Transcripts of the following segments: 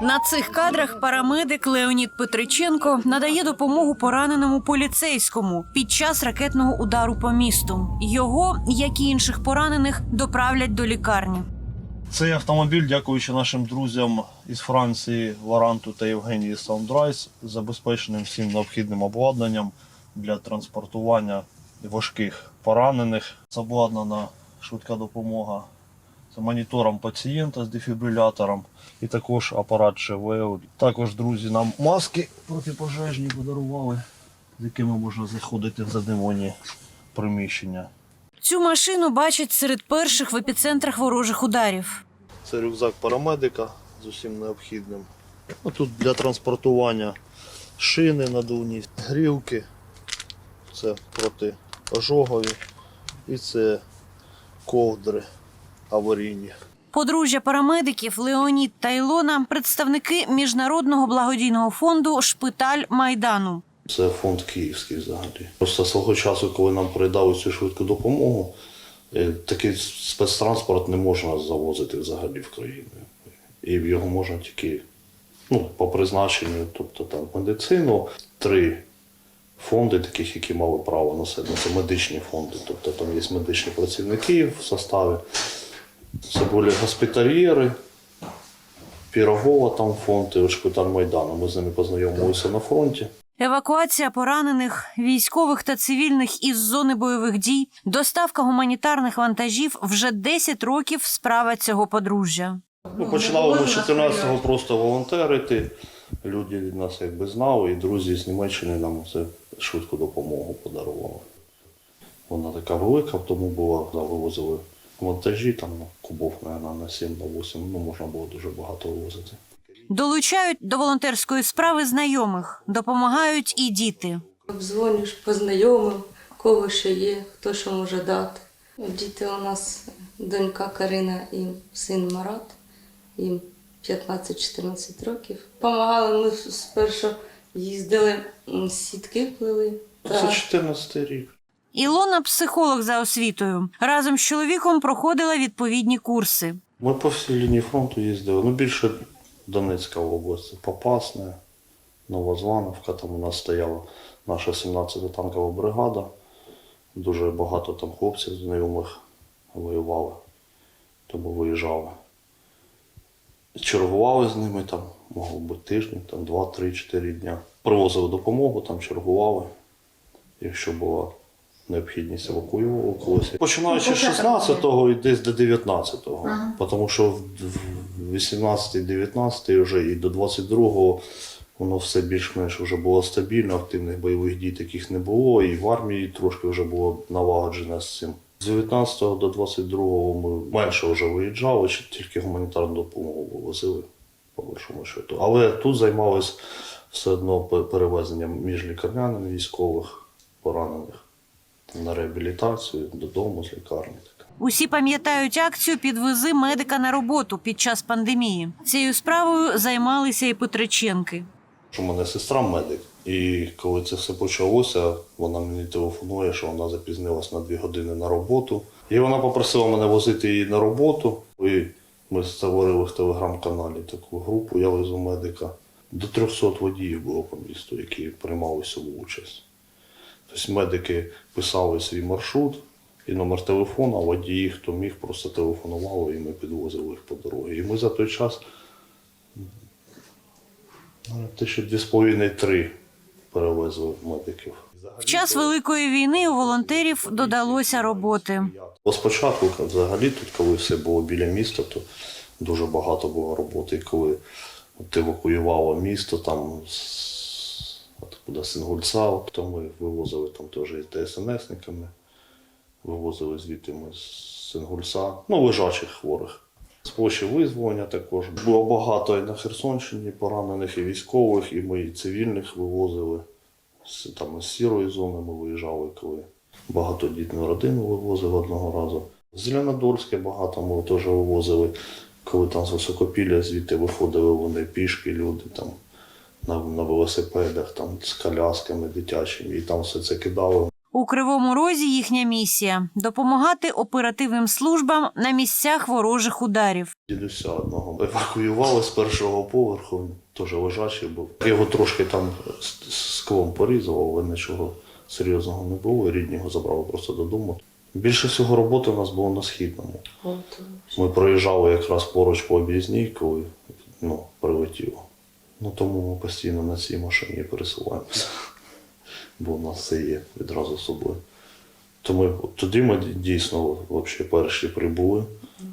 На цих кадрах парамедик Леонід Петриченко надає допомогу пораненому поліцейському під час ракетного удару по місту. Його, як і інших поранених, доправлять до лікарні. Цей автомобіль, дякуючи нашим друзям із Франції Варанту та Євгенії Саундрайс, забезпеченим всім необхідним обладнанням для транспортування важких поранених. Обладнана швидка допомога з монітором пацієнта з дефібрилятором і також апарат ШВЛ. Також друзі нам маски протипожежні подарували, з якими можна заходити в задимоні приміщення. Цю машину бачать серед перших в епіцентрах ворожих ударів. Це рюкзак парамедика з усім необхідним. Ну, тут для транспортування шини надувні, грілки, це проти ожогові і це ковдри аварійні. Подружжя парамедиків Леонід та Ілона представники міжнародного благодійного фонду Шпиталь Майдану. Це фонд київський взагалі. Просто свого часу, коли нам передали цю швидку допомогу, е, такий спецтранспорт не можна завозити взагалі в країну. І його можна тільки ну, по призначенню, тобто там медицину, три фонди, таких, які мали право на себе. Це медичні фонди. Тобто там є медичні працівники в составі. Це були госпітальєри, Пірогова там фонд і шпиталь Майдану. Ми з ними познайомилися на фронті. Евакуація поранених, військових та цивільних із зони бойових дій, доставка гуманітарних вантажів вже 10 років справа цього подружжя. Ну, починали ми з 14-го просто волонтерити. Люди нас якби знали, і друзі з Німеччини нам це швидку допомогу подарували. Вона така велика, тому була, вивозили вантажі, там ну, кубов, мабуть, на 7 на 8, ну можна було дуже багато вивозити. Долучають до волонтерської справи знайомих, допомагають і діти. Обдзвонюєш по знайомим, кого ще є, хто що може дати. Діти у нас донька Карина і син Марат, їм 15-14 років. Помагали ми спершу їздили, сітки плели. Це 14 рік. Ілона психолог за освітою. Разом з чоловіком проходила відповідні курси. Ми по всій лінії фронту їздили. Ну, більше Донецька область, Попасне, Новозвановка. Там у нас стояла наша 17-та танкова бригада. Дуже багато там хлопців знайомих воювали, тому виїжджали. Чергували з ними там, могло бути тиждень, там 2-3-4 дня. Привозили допомогу, там чергували, якщо була необхідність евакуювали когось. Починаючи з 16-го і десь до 19-го. Тому що в в 18-19 вже і до 22-го воно все більш-менш вже було стабільно, активних бойових дій таких не було, і в армії трошки вже було налагоджено з цим. З 19 до 22 ми менше вже виїжджали, чи тільки гуманітарну допомогу вивозили, по большому счету. Але тут займалися все одно перевезенням між лікарняними військових поранених на реабілітацію додому з лікарні. Усі пам'ятають акцію Підвези медика на роботу під час пандемії. Цією справою займалися і Петриченки. в мене сестра медик. І коли це все почалося, вона мені телефонує, що вона запізнилась на дві години на роботу. І вона попросила мене возити її на роботу. І ми створили в телеграм-каналі таку групу Я везу медика. До 300 водіїв було по місту, які приймали всю участь. Тобто медики писали свій маршрут і номер телефону, а водії, хто міг, просто телефонували, і ми підвозили їх по дорозі. І ми за той час Ну, Тисячі дві з половиною три перевезли медиків. В час великої війни у волонтерів додалося роботи. Спочатку, взагалі, тут, коли все було біля міста, то дуже багато було роботи. І коли от евакуювало місто там з откуда Сингульця, то ми вивозили там теж і ДСНСниками, вивозили звідти ми з Сингульця, ну, лежачих хворих. З площі визволення також. Було багато і на Херсонщині поранених, і військових, і ми і цивільних вивозили. З, там з сірої зони ми виїжджали, коли багатодітну родину вивозили одного разу. З Зеленодольське багато ми теж вивозили, коли там з високопілля звідти виходили вони пішки, люди там на, на велосипедах, там з колясками дитячими, і там все це кидали. У кривому розі їхня місія допомагати оперативним службам на місцях ворожих ударів. Дідуся одного евакуювали з першого поверху, теж лежачий був. Його трошки там склом порізало, але нічого серйозного не було. Рідні його забрали просто додому. Більше всього роботи у нас було на східному. От, Ми проїжджали якраз поруч по об'їзній, коли ну, прилетіло. Ну тому ми постійно на цій машині пересуваємося. Бо у нас все є відразу з собою. То ми, тоді ми дійсно взагалі перші прибули,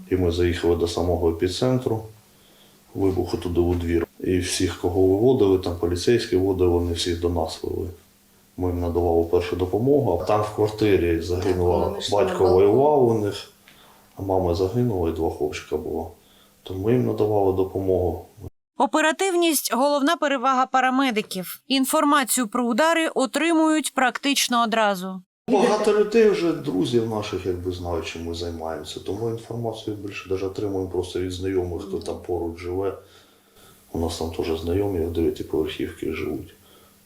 і ми заїхали до самого епіцентру, вибуху туди у двір. І всіх, кого виводили, там поліцейські виводили, вони всіх до нас вели. Ми їм надавали першу допомогу. А там в квартирі загинула батько воював у них, а мама загинула і два хлопчика було. То ми їм надавали допомогу. Оперативність головна перевага парамедиків. Інформацію про удари отримують практично одразу. Багато людей вже друзів наших якби знають, чим ми займаємося. Тому інформацію більше навіть отримуємо просто від знайомих, хто там поруч живе. У нас там теж знайомі в дев'ятиповерхівки живуть.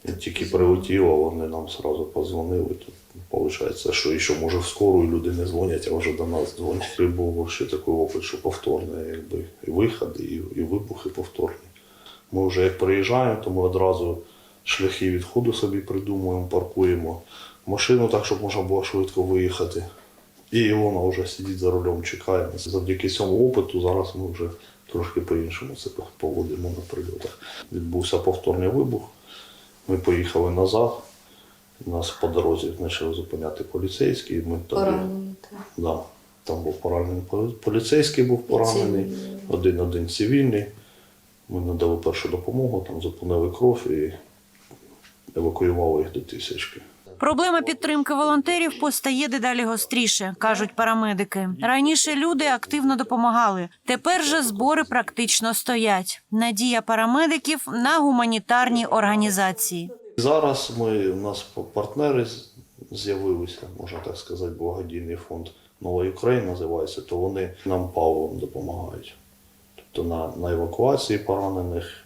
І тільки прилетіло, вони нам одразу позвонили. Тут виходить, що ще може в скору і люди не дзвонять, а вже до нас дзвонять. І був ще такий опит, що повторне, якби і виходи, і, і вибухи повторні. Ми вже як приїжджаємо, то ми одразу шляхи відходу собі придумуємо, паркуємо машину так, щоб можна було швидко виїхати. І Ілона вже сидить за рулем, чекає. Завдяки цьому опиту зараз ми вже трошки по-іншому це поводимо на прильотах. Відбувся повторний вибух. Ми поїхали назад. Нас по дорозі почали зупиняти поліцейські. Ми тоді, поранені. так. Да, там був поранений поліцейський був поранений, один-один цивільний. Ми надали першу допомогу, там зупинили кров і евакуювали їх до тисячки. Проблема підтримки волонтерів постає дедалі гостріше, кажуть парамедики. Раніше люди активно допомагали. Тепер же збори практично стоять. Надія парамедиків на гуманітарні організації. Зараз ми, у нас партнери з'явилися, можна так сказати, благодійний фонд Нова Україна називається, то вони нам паливом допомагають. Тобто на, на евакуації поранених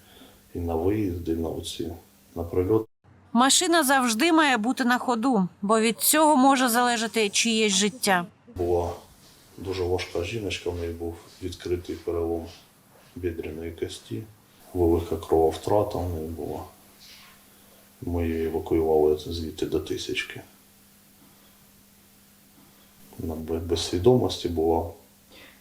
і на виїзди, на оці, на прильот. Машина завжди має бути на ходу, бо від цього може залежати чиєсь життя. Була дуже важка жіночка, в неї був відкритий перелом бідреної кості, велика крововтрата в неї була. Ми її евакуювали звідти до тисячки. Вона без свідомості була.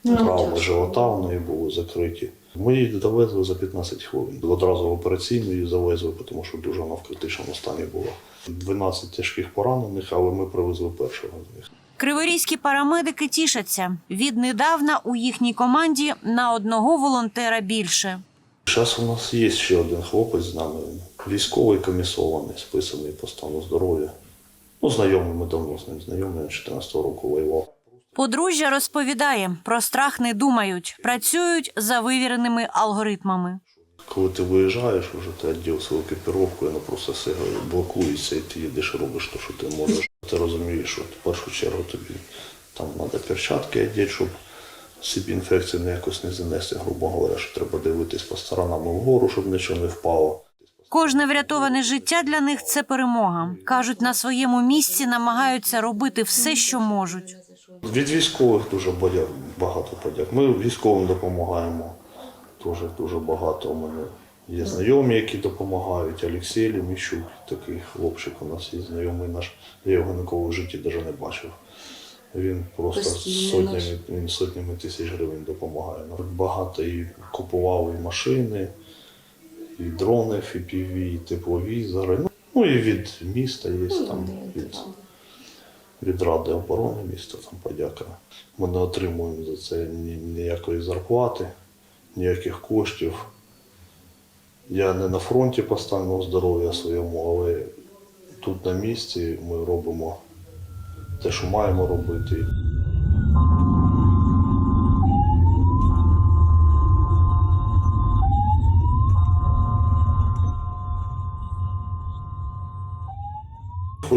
Ну, Травми тяжко. живота в неї були закриті. Ми її довезли за 15 хвилин. Одразу в операційну її завезли, тому що дуже вона в критичному стані була. 12 тяжких поранених, але ми привезли першого з них. Криворізькі парамедики тішаться. Віднедавна у їхній команді на одного волонтера більше. Зараз у нас є ще один хлопець з нами, військовий комісований, списаний по стану здоров'я. Ну, знайомий, ми давно з ним знайомі, він 14 року воював. Подружжя розповідає, про страх не думають, працюють за вивіреними алгоритмами. Коли ти виїжджаєш, вже ти одів свою екіпіровку, і воно просто все блокується, і ти їдеш робиш те, що ти можеш. Ти розумієш, що в першу чергу тобі там треба перчатки одягти, щоб собі інфекції не якось не занести, грубо говоря, що треба дивитись по сторонам вгору, щоб нічого не впало. Кожне врятоване життя для них це перемога. кажуть, на своєму місці намагаються робити все, що можуть. Від військових дуже багато подяк. Ми військовим допомагаємо. Теж дуже багато. У мене є знайомі, які допомагають. Олексій Ліміщук, такий хлопчик у нас є знайомий наш. Я його ніколи в житті навіть не бачив. Він просто сотнями, він сотнями тисяч гривень допомагає. Багато і купував і машини, і дрони, FPV, і тепловізори. Ну, Ну і від міста є там. Від, від Ради оборони міста там подяка. Ми не отримуємо за це ні, ніякої зарплати, ніяких коштів. Я не на фронті по здоров'я своєму, але тут на місці ми робимо те, що маємо робити.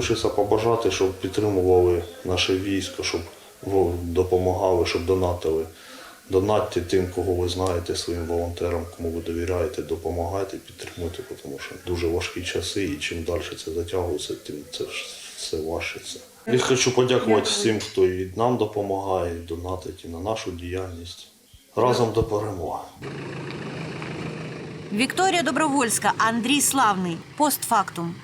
Хочеться побажати, щоб підтримували наше військо, щоб допомагали, щоб донатили. Донатьте тим, кого ви знаєте, своїм волонтерам, кому ви довіряєте, допомагайте, підтримуйте, тому що дуже важкі часи, і чим далі це затягується, тим це ж все ваше це. Я хочу подякувати всім, хто і нам допомагає, і донатить і на нашу діяльність. Разом до перемоги. Вікторія Добровольська, Андрій Славний. Постфактум.